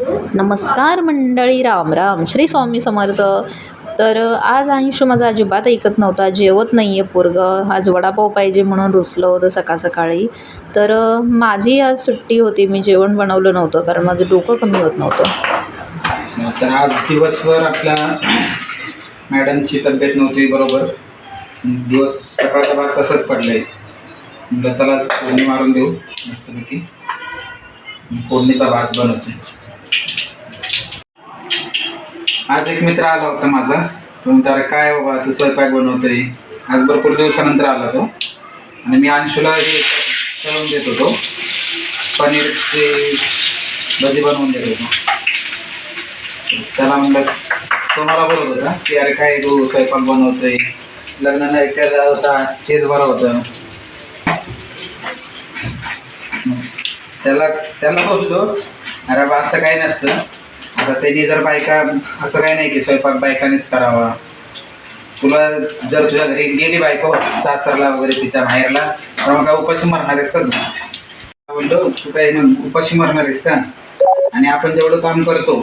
नमस्कार मंडळी राम राम. श्री स्वामी समर्थ. तर आज अंशू माझा अजिबात ऐकत नव्हता. जेवत नाही आहे पोरगं. आज वडापाव पाहिजे म्हणून रुसलं होतं सकाळ सकाळी तर माझी आज सुट्टी होती. मी जेवण बनवलं नव्हतं कारण माझं डोकं कमी होत नव्हतं. तर आज दिवसभर आपल्या मॅडमची तब्येत नव्हती बरोबर. दिवस सकाळचा भाग तसंच पडलंय. म्हटलं चला फोडणी मारून देऊ मस्तपैकी. फोडणीचा भात बनवते आज एक मित्र आला होता माझा. तो म्हणतो काय बाबा तू स्वयंपाक बनवतोय आज भरपूर दिवसानंतर आला तो. आणि मी अंशुला हे करून देत होतो. पनीरची भजी बनवून देत होतो. त्याला म्हणलं तो मला बोलत होता की अरे काय तू स्वयंपाक बनवतोय? लग्न नाही केला होता तेच बरं होतं. त्याला त्याला बोललो अरे बा असं काही नसतं. आता त्यांनी जर बायका असं काही नाही की स्वयंपाक बायकानेच करावा. तुला जर तुझ्या घरी गेली बायको सासरला वगैरे तिच्या बाहेरला तर मग काय उपाशी मरणार आहेस का तू? बोललो तू काही मग उपाशी मरणार आहेस का? आणि आपण जेवढं काम करतो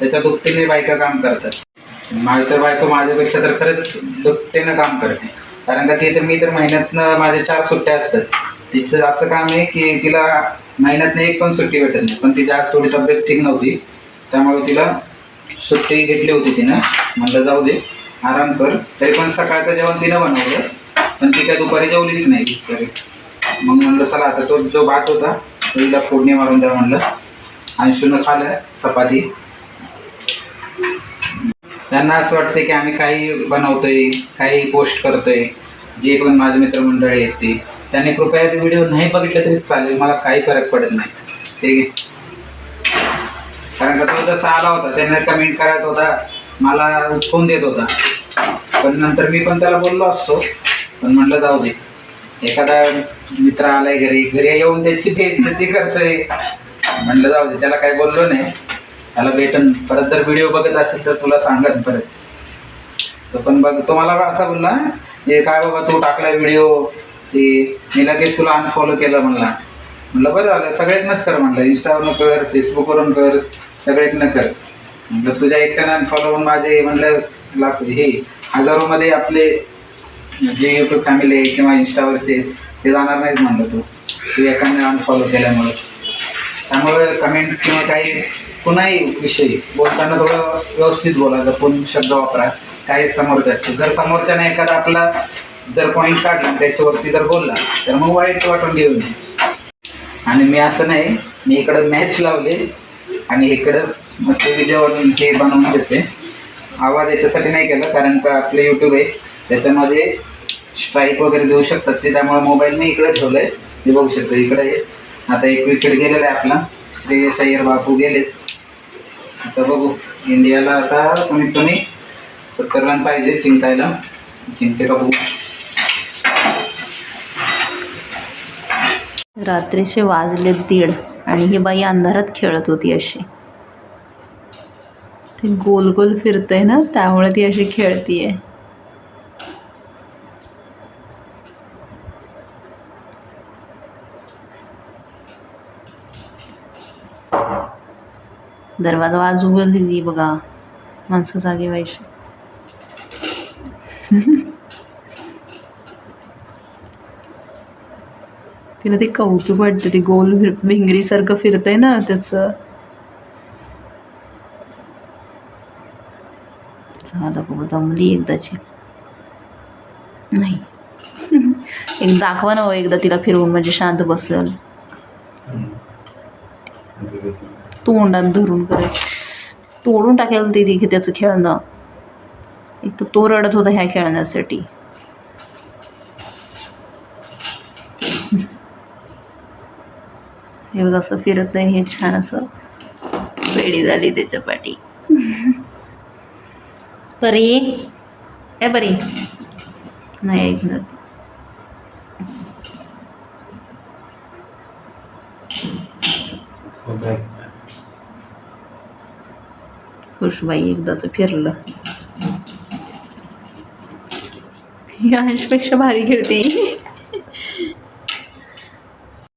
त्याच्या दुपटीने बायका काम करतात. माझी तर बायको माझ्यापेक्षा तर खरंच दुपटीनं काम करते. कारण का ती तर मी तर महिन्यातनं माझ्या चार सुट्ट्या असतात. तिचं असं काम आहे की तिला महिन्यातनं एक पण सुट्टी भेटत नाही. पण तिची आज थोडी तब्येत ठीक नव्हती. त्यामुळे तिला सुट्टी घेतली होती तिनं. म्हणलं जाऊ दे आराम कर. तरी पण सकाळचं जेवण तिनं बनवलं पण ती काय दुपारी जेवलीच नाही तरी मग म्हणलं चला आता तो जो भात होता तो तिला फोडणी मारून द्या म्हणलं. अंशूनं खाल्लं चपाती. त्यांना असं वाटतं की आम्ही काही बनवतोय काही पोस्ट करतोय जे पण माझे मित्रमंडळी आहेत ते. त्यांनी कृपया ते व्हिडिओ नाही बघितलं तरी चालेल मला काही फरक पडत नाही. ते कारण का तो जसा आला होता. त्यांना कमेंट करत होता. मला फोन देत होता. पण नंतर मी पण त्याला बोललो असतो. पण म्हटलं जाऊ दे. एखादा मित्र आलाय घरी घरी येऊन त्याची बेइज्जती करतोय. म्हटलं जाऊ दे. त्याला काही बोललो नाही. त्याला भेटन. परत जर व्हिडिओ बघत असेल तर तुला सांगत परत. तो पण बघ तो मला असा बोलला हे काय बाबा तू टाकलाय व्हिडिओ ते मी लगेच तुला अनफॉलो केलं म्हणला. म्हटलं बरं झालं. सगळ्यांनाच कर म्हणलं. इंस्टावरून कर फेसबुकवरून कर. सगळ्यांना कर म्हटलं तुझ्या एकट्यानं फॉलोवर होऊन माझे म्हणलं लाख हे हजारोमध्ये आपले जे यूट्यूब फॅमिली आहे किंवा इंस्टावरचे ते जाणार नाहीत म्हणलं तू. तू एकाने अनफॉलो केल्यामुळं. त्यामुळे कमेंट किंवा काही कुणाही विषयी बोलताना थोडं व्यवस्थित बोला जपून शब्द वापरा. काही समोरच्या जर समोरच्याने एखादा आपला जर पॉईंट काढला त्याच्यावरती जर बोलला तर मग वाईट वाटून घेऊ नये. आणि मी असं नाही मी इकडं मॅच लावले. आणि इकडं मस्त व्हिडिओवर ते बनवून देते. आवाज याच्यासाठी नाही केला कारण का आपलं यूट्यूब आहे. त्याच्यामध्ये स्ट्राईक वगैरे देऊ शकतात ते त्यामुळे मोबाईल मी इकडे ठेवलं आहे मी बघू शकतो इकडे आहे. आता एक विकेट गेलेला आहे आपला. श्रेयस अय्यर बापू गेलेत आता बघू. इंडियाला आता कमीत कमी सत्तर रन पाहिजे जिंकायला. जिंकते का बघू. रात्रीचे वाजले दीड. आणि ही बाई अंधारात खेळत होती अशी. ते गोल गोल फिरतंय ना त्यामुळे ती अशी खेळतीये. दरवाजा बाजू दिली बघा माणसं जागे व्हायची तिला ते कौतुक वाटतं ते गोल भिंगरीसारखं फिरतंय ना त्याचं. झालं बाबा दमली एकदाची. नाही. एक दाखवा ना हो एकदा तिला फिरवून म्हणजे शांत बसल. तोंडात धरून करे. तोडून टाकेल ते देखील त्याचं खेळणं. एक तर तो रडत होता ह्या खेळण्यासाठी. हे बघ असं फिरत आहे हे छान असं वेडी झाली त्याच्या पाठी. परी? हे परी. नाही ऐकणार खुशबाई एकदाच फिरलं. अंशपेक्षा भारी खेळते